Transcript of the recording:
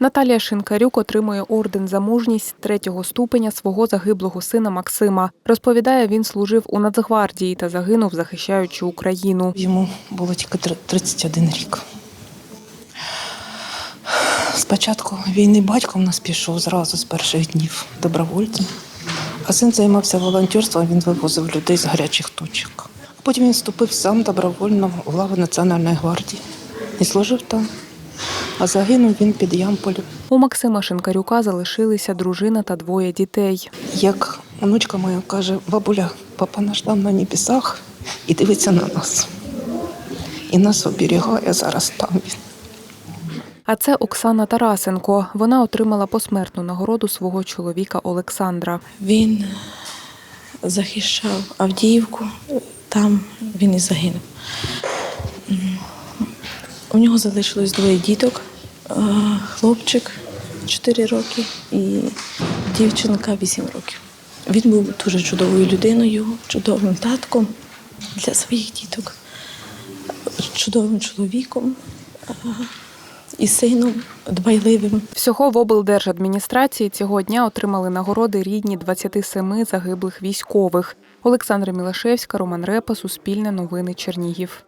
Наталія Шинкарюк отримує орден за мужність третього ступеня свого загиблого сина Максима. Розповідає, він служив у Нацгвардії та загинув, захищаючи Україну. Йому було тільки три- 31 рік. Спочатку війни батько в нас пішов зразу з перших днів добровольцем, а син займався волонтерством, він вивозив людей з гарячих точок. Потім він вступив сам добровольно в лаву Національної гвардії і служив там. А загинув він під Ямполем. У Максима Шинкарюка залишилися дружина та двоє дітей. Як онучка моя каже, бабуля, папа наш там на небесах і дивиться на нас. І нас оберігає зараз там він. А це Оксана Тарасенко. Вона отримала посмертну нагороду свого чоловіка Олександра. Він захищав Авдіївку, там він і загинув. У нього залишилось двоє діток: е, хлопчик 4 роки і дівчинка 8 років. Він був дуже чудовою людиною, чудовим татком для своїх діток, чудовим чоловіком е, і сином дбайливим. Всього в облдержадміністрації цього дня отримали нагороди рідні 27 загиблих військових. Олександра Мілашевська, Роман Репа, Суспільне новини Чернігів.